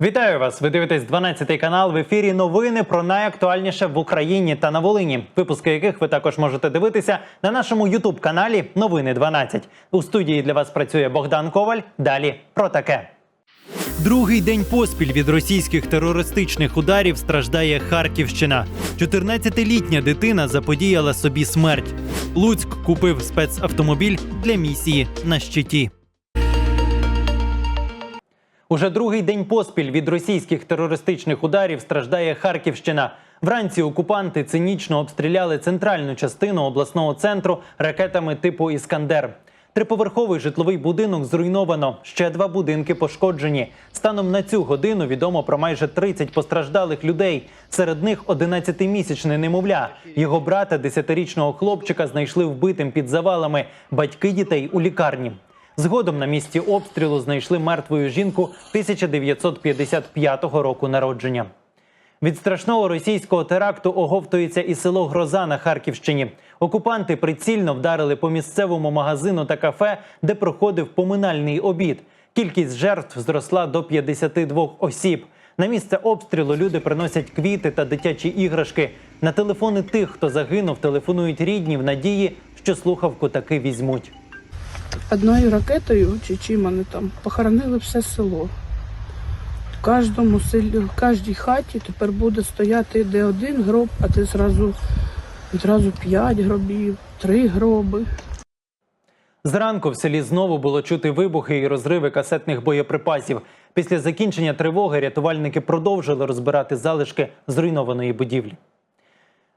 Вітаю вас! Ви дивитесь 12 канал в ефірі. Новини про найактуальніше в Україні та на Волині. Випуски яких ви також можете дивитися на нашому Ютуб каналі Новини 12. У студії для вас працює Богдан Коваль. Далі про таке. Другий день поспіль від російських терористичних ударів страждає Харківщина. 14-літня дитина заподіяла собі смерть. Луцьк купив спецавтомобіль для місії на щиті. Уже другий день поспіль від російських терористичних ударів страждає Харківщина. Вранці окупанти цинічно обстріляли центральну частину обласного центру ракетами типу Іскандер. Триповерховий житловий будинок зруйновано. Ще два будинки пошкоджені. Станом на цю годину відомо про майже 30 постраждалих людей. Серед них 11-місячне немовля. Його брата, 10-річного хлопчика, знайшли вбитим під завалами. Батьки дітей у лікарні. Згодом на місці обстрілу знайшли мертвою жінку 1955 року народження. Від страшного російського теракту оговтується і село Гроза на Харківщині. Окупанти прицільно вдарили по місцевому магазину та кафе, де проходив поминальний обід. Кількість жертв зросла до 52 осіб. На місце обстрілу люди приносять квіти та дитячі іграшки. На телефони тих, хто загинув, телефонують рідні в надії, що слухавку таки візьмуть. Одною ракетою чи чим вони там похоронили все село. В кожному селі, в кожній хаті тепер буде стояти де один гроб, а ти зразу, зразу п'ять гробів, три гроби. Зранку в селі знову було чути вибухи і розриви касетних боєприпасів. Після закінчення тривоги рятувальники продовжили розбирати залишки зруйнованої будівлі.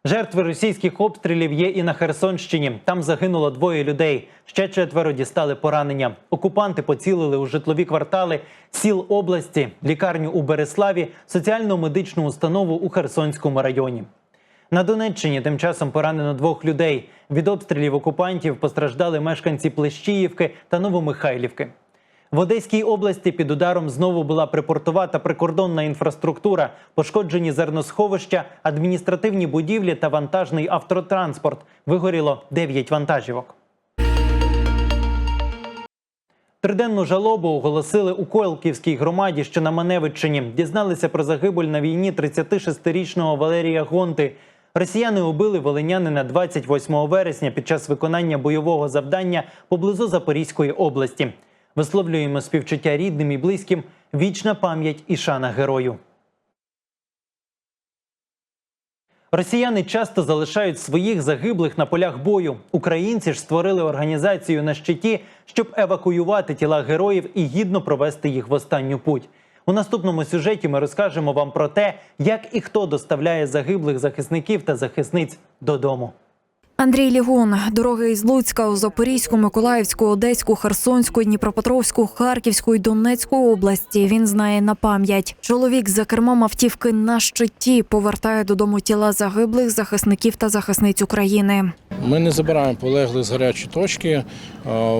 Жертви російських обстрілів є і на Херсонщині. Там загинуло двоє людей. Ще четверо дістали поранення. Окупанти поцілили у житлові квартали сіл області, лікарню у Береславі, соціально-медичну установу у Херсонському районі. На Донеччині тим часом поранено двох людей. Від обстрілів окупантів постраждали мешканці Плещіївки та Новомихайлівки. В Одеській області під ударом знову була припортова та прикордонна інфраструктура, пошкоджені зерносховища, адміністративні будівлі та вантажний автотранспорт. Вигоріло 9 вантажівок. Триденну жалобу оголосили у Койлківській громаді, що на Маневиччині. Дізналися про загибель на війні 36-річного Валерія Гонти. Росіяни убили волинянина 28 вересня під час виконання бойового завдання поблизу Запорізької області. Висловлюємо співчуття рідним і близьким. Вічна пам'ять і шана герою. Росіяни часто залишають своїх загиблих на полях бою. Українці ж створили організацію на щиті, щоб евакуювати тіла героїв і гідно провести їх в останню путь. У наступному сюжеті ми розкажемо вам про те, як і хто доставляє загиблих захисників та захисниць додому. Андрій Лігун, дороги із Луцька у Запорізьку, Миколаївську, Одеську, Херсонську, Дніпропетровську, Харківську і Донецьку області. Він знає на пам'ять. Чоловік за кермом автівки на щиті повертає додому тіла загиблих захисників та захисниць України. Ми не забираємо полеглих з гарячої точки.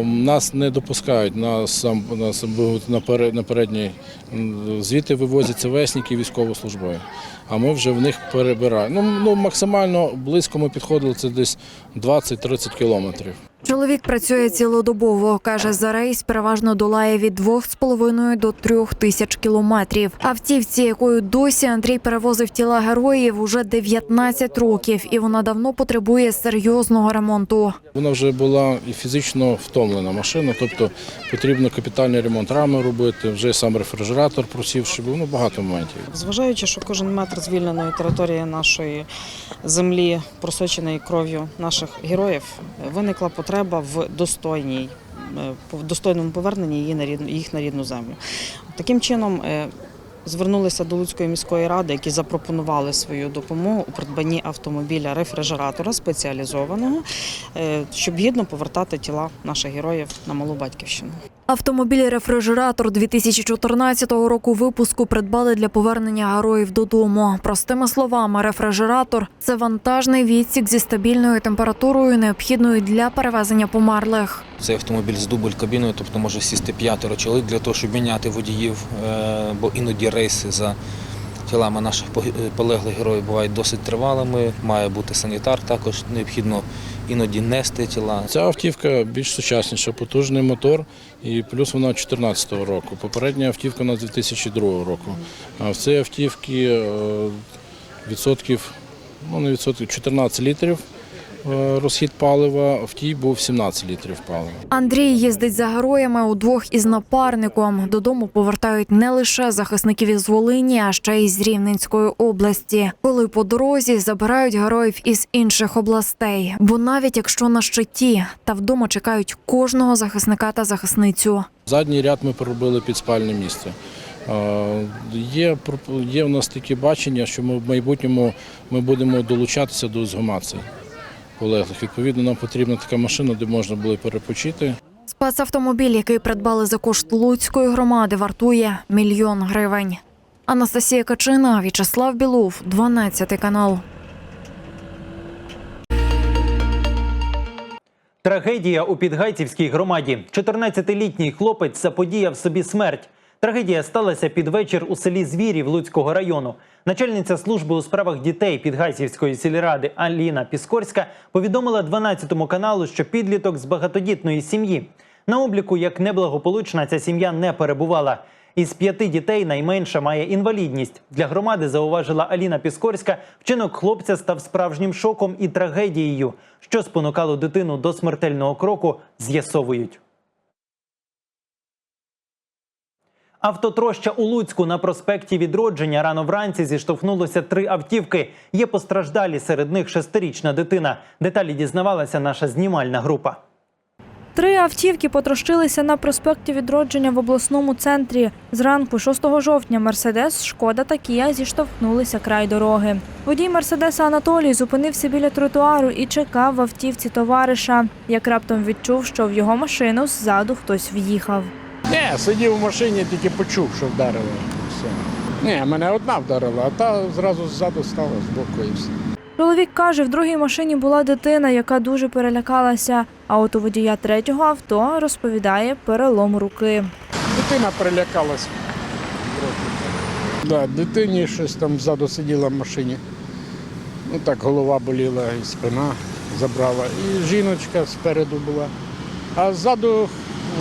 Нас не допускають на сам на, передні Звідти вивозяться весники військовослужбові. А ми вже в них перебираємо. Ну, ну максимально близько ми підходили це десь 20-30 кілометрів. Чоловік працює цілодобово. каже, за рейс переважно долає від 2,5 до 3 тисяч кілометрів. Автівці, якою досі Андрій перевозив тіла героїв, уже 19 років, і вона давно потребує серйозного ремонту. Вона вже була і фізично втомлена машина, тобто потрібно капітальний ремонт рами робити, вже сам рефрижератор просівши, був ну, багато моментів. Зважаючи, що кожен метр звільненої території нашої землі, просоченої кров'ю наших героїв, виникла потреба в достойній, е, в достойному поверненні її на рідну, їх на рідну землю. Таким чином. е, Звернулися до Луцької міської ради, які запропонували свою допомогу у придбанні автомобіля рефрижератора спеціалізованого, е, щоб гідно повертати тіла наших героїв на малу батьківщину. Автомобіль рефрижератор 2014 року випуску придбали для повернення героїв додому. Простими словами, рефрижератор це вантажний відсік зі стабільною температурою, необхідною для перевезення померлих. Цей автомобіль з дубль кабіною, тобто може сісти п'ятеро чоловік для того, щоб міняти водіїв, е, бо іноді рейси за тілами наших полеглих героїв бувають досить тривалими. Має бути санітар, також необхідно іноді нести тіла. Ця автівка більш сучасніша, потужний мотор, і плюс вона 2014 року. Попередня автівка на 2002 року. А в цій автівці е, відсотків, ну не відсотків, 14 літрів е, розхід палива, в тій був 17 літрів палива. Андрій їздить за героями удвох із напарником. Додому повертають не лише захисників із Волині, а ще й з Рівненської області. Коли по дорозі забирають героїв із інших областей. Бо навіть якщо на щиті та вдома чекають кожного захисника та захисницю. Задній ряд ми поробили під спальне місце. Е, Є, є в нас таке бачення, що ми в майбутньому ми будемо долучатися до згумації полеглих. Відповідно, нам потрібна така машина, де можна було перепочити. Спецавтомобіль, який придбали за кошт Луцької громади, вартує мільйон гривень. Анастасія Качина, В'ячеслав Білов, 12 канал. Трагедія у Підгайцівській громаді. 14-літній хлопець заподіяв собі смерть. Трагедія сталася під вечір у селі Звірів Луцького району. Начальниця служби у справах дітей Підгайцівської сільради Аліна Піскорська повідомила 12 каналу, що підліток з багатодітної сім'ї. На обліку як неблагополучна ця сім'я не перебувала. Із п'яти дітей найменша має інвалідність. Для громади зауважила Аліна Піскорська. Вчинок хлопця став справжнім шоком і трагедією. Що спонукало дитину до смертельного кроку, з'ясовують. Автотроща у Луцьку на проспекті Відродження рано вранці зіштовхнулося три автівки. Є постраждалі, серед них шестирічна дитина. Деталі дізнавалася наша знімальна група. Три автівки потрощилися на проспекті Відродження в обласному центрі. Зранку 6 жовтня Мерседес, Шкода та Кія зіштовхнулися край дороги. Водій Мерседеса Анатолій зупинився біля тротуару і чекав в автівці товариша. Як раптом відчув, що в його машину ззаду хтось в'їхав. Ні, сидів в машині, тільки почув, що вдарило. Все. Ні, мене одна вдарила, а та зразу ззаду стала з боку і все. Чоловік каже, в другій машині була дитина, яка дуже перелякалася. А от у водія третього авто розповідає перелом руки. Дитина перелякалась. Да, дитині щось там ззаду сиділа в машині. Ну так голова боліла і спина забрала. І жіночка спереду була. А ззаду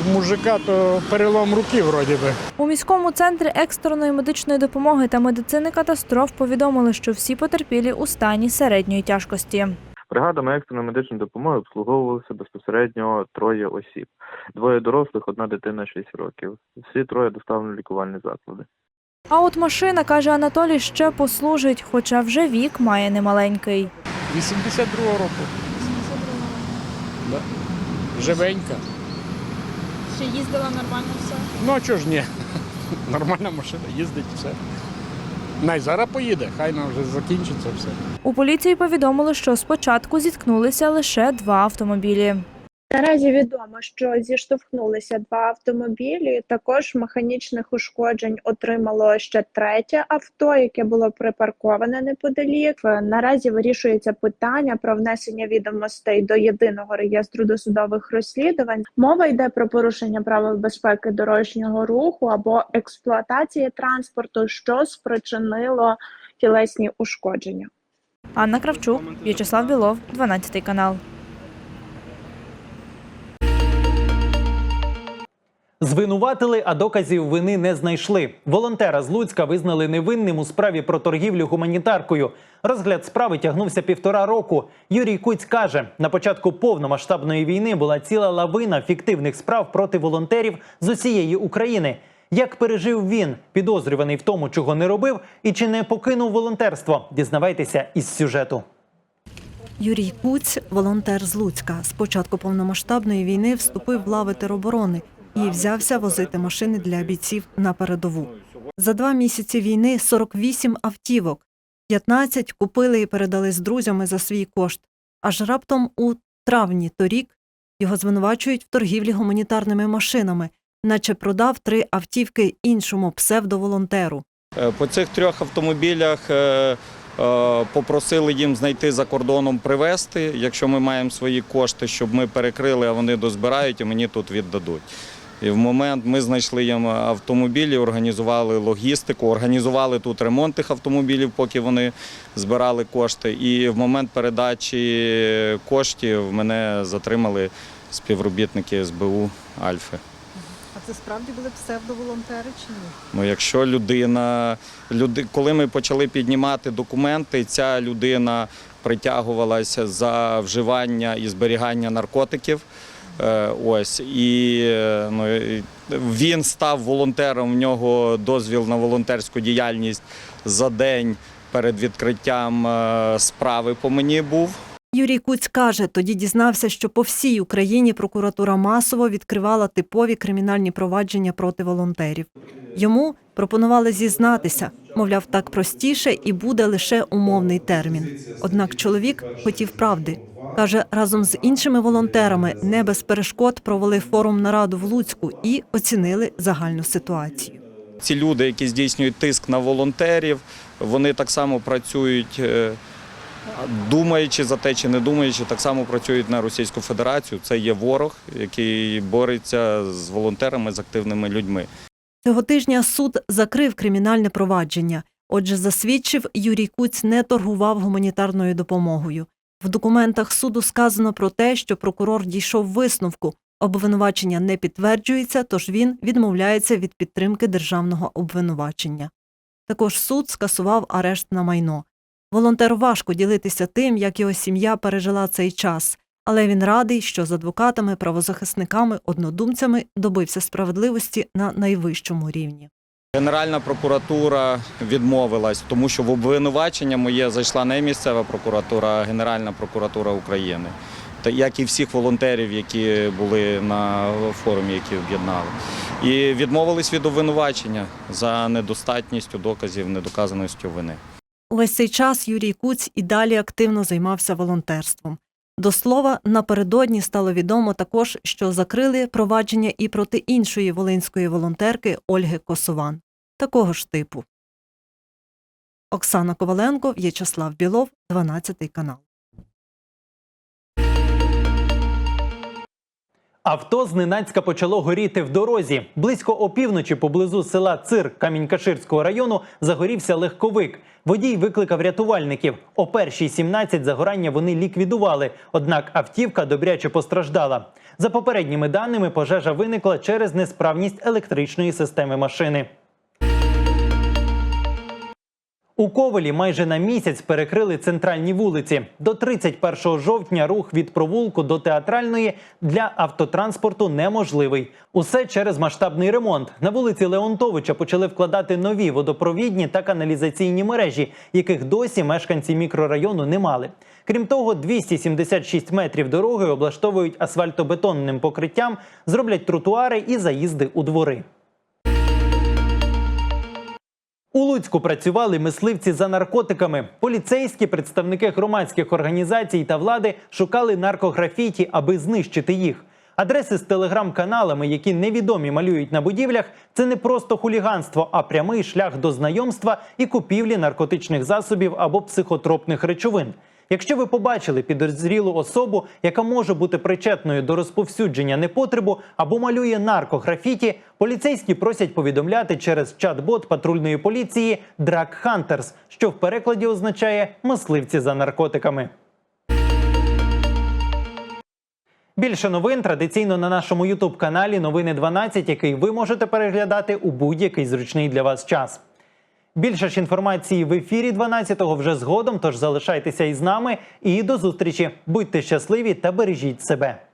в мужика то перелом руки вроді би. У міському центрі екстреної медичної допомоги та медицини катастроф повідомили, що всі потерпілі у стані середньої тяжкості. Бригадами екстреної медичної допомоги обслуговувалися безпосередньо троє осіб: двоє дорослих, одна дитина 6 років. Всі троє доставлені в лікувальні заклади. А от машина, каже Анатолій, ще послужить, хоча вже вік має немаленький. 82 року. Да. Живенька. Чи їздила нормально все? Ну а чого ж ні? Нормальна машина, їздить все. Най зараз поїде, хай нам вже закінчиться все. У поліції повідомили, що спочатку зіткнулися лише два автомобілі. Наразі відомо, що зіштовхнулися два автомобілі. Також механічних ушкоджень отримало ще третє авто, яке було припарковане неподалік. Наразі вирішується питання про внесення відомостей до єдиного реєстру досудових розслідувань. Мова йде про порушення правил безпеки дорожнього руху або експлуатації транспорту, що спричинило тілесні ушкодження. Анна Кравчук, В'ячеслав Білов, 12 канал. Звинуватили, а доказів вини не знайшли. Волонтера з Луцька визнали невинним у справі про торгівлю гуманітаркою. Розгляд справи тягнувся півтора року. Юрій Куць каже, на початку повномасштабної війни була ціла лавина фіктивних справ проти волонтерів з усієї України. Як пережив він, підозрюваний в тому, чого не робив, і чи не покинув волонтерство? Дізнавайтеся із сюжету. Юрій Куць, волонтер з Луцька, з початку повномасштабної війни вступив в лави тероборони і взявся возити машини для бійців на передову. За два місяці війни 48 автівок, 15 купили і передали з друзями за свій кошт. Аж раптом у травні торік його звинувачують в торгівлі гуманітарними машинами, наче продав три автівки іншому псевдоволонтеру. Е, По цих трьох автомобілях е, е, попросили їм знайти за кордоном привезти, якщо ми маємо свої кошти, щоб ми перекрили, а вони дозбирають і мені тут віддадуть. І в момент ми знайшли їм автомобілі, організували логістику, організували тут ремонт тих автомобілів, поки вони збирали кошти. І в момент передачі коштів мене затримали співробітники СБУ Альфи. А це справді були псевдоволонтери чи ні? Ну, якщо людина, люди, коли ми почали піднімати документи, ця людина притягувалася за вживання і зберігання наркотиків. Е, Ось і е, ну, він став волонтером. В нього дозвіл на волонтерську діяльність за день перед відкриттям е, справи по мені був. Юрій Куць каже, тоді дізнався, що по всій Україні прокуратура масово відкривала типові кримінальні провадження проти волонтерів. Йому пропонували зізнатися, мовляв, так простіше і буде лише умовний термін. Однак чоловік хотів правди. Каже, разом з іншими волонтерами не без перешкод провели форум нараду в Луцьку і оцінили загальну ситуацію. Ці люди, які здійснюють тиск на волонтерів, вони так само працюють, е, думаючи за те чи не думаючи, так само працюють на Російську Федерацію. Це є ворог, який бореться з волонтерами, з активними людьми. Цього тижня суд закрив кримінальне провадження. Отже, засвідчив, Юрій Куць не торгував гуманітарною допомогою. В документах суду сказано про те, що прокурор дійшов висновку. Обвинувачення не підтверджується, тож він відмовляється від підтримки державного обвинувачення. Також суд скасував арешт на майно. Волонтеру важко ділитися тим, як його сім'я пережила цей час, але він радий, що з адвокатами, правозахисниками, однодумцями добився справедливості на найвищому рівні. Генеральна прокуратура відмовилась, тому що в обвинувачення моє зайшла не місцева прокуратура, а Генеральна прокуратура України. Як і всіх волонтерів, які були на форумі, які об'єднали. І відмовились від обвинувачення за недостатністю доказів, недоказаністю вини. Увесь цей час Юрій Куць і далі активно займався волонтерством. До слова, напередодні стало відомо також, що закрили провадження і проти іншої волинської волонтерки Ольги Косован, такого ж типу. Оксана Коваленко, В'ячеслав Білов, 12 канал. Авто зненацька почало горіти в дорозі. Близько опівночі поблизу села Цир Камінь-Каширського району загорівся легковик. Водій викликав рятувальників. О першій 17 загорання вони ліквідували. Однак автівка добряче постраждала. За попередніми даними, пожежа виникла через несправність електричної системи машини. У Ковелі майже на місяць перекрили центральні вулиці. До 31 жовтня рух від провулку до театральної для автотранспорту неможливий. Усе через масштабний ремонт. На вулиці Леонтовича почали вкладати нові водопровідні та каналізаційні мережі, яких досі мешканці мікрорайону не мали. Крім того, 276 метрів дороги облаштовують асфальтобетонним покриттям, зроблять тротуари і заїзди у двори. У Луцьку працювали мисливці за наркотиками. Поліцейські представники громадських організацій та влади шукали наркографіті, аби знищити їх. Адреси з телеграм-каналами, які невідомі малюють на будівлях, це не просто хуліганство, а прямий шлях до знайомства і купівлі наркотичних засобів або психотропних речовин. Якщо ви побачили підозрілу особу, яка може бути причетною до розповсюдження непотребу або малює наркографіті, поліцейські просять повідомляти через чат-бот патрульної поліції Drug Hunters, що в перекладі означає мисливці за наркотиками. Більше новин традиційно на нашому ютуб каналі Новини 12, який ви можете переглядати у будь-який зручний для вас час. Більше ж інформації в ефірі 12-го вже згодом. Тож залишайтеся із нами і до зустрічі. Будьте щасливі та бережіть себе.